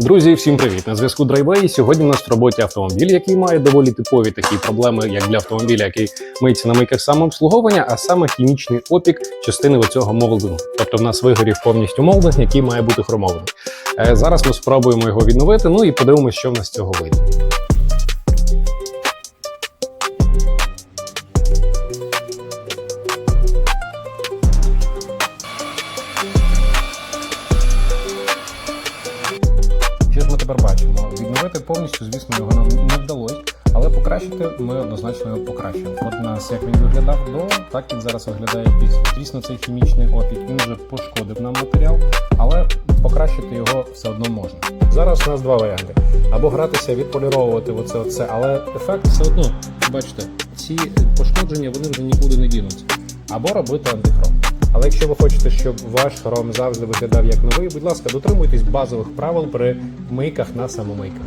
Друзі, всім привіт! На зв'язку Драйвей. Сьогодні у нас в роботі автомобіль, який має доволі типові такі проблеми, як для автомобіля, який миється на мийках самообслуговування, а саме хімічний опік частини оцього молдингу. Тобто в нас вигорів повністю молдинг, який має бути хромований. Е, Зараз ми спробуємо його відновити. Ну і подивимося, що в нас з цього вийде. Тепер бачимо? Відновити повністю, звісно, його нам не вдалося, але покращити ми однозначно його покращимо. От нас як він виглядав до, так він зараз виглядає після. Звісно, цей хімічний опік він вже пошкодив нам матеріал, але покращити його все одно можна. Зараз у нас два варіанти: або гратися, відполіровувати оце, оце, але ефект все одно, бачите, ці пошкодження вони вже нікуди не дінуться. Або робити антихром. Але якщо ви хочете, щоб ваш хром завжди виглядав як новий, будь ласка, дотримуйтесь базових правил при мийках на самомийках.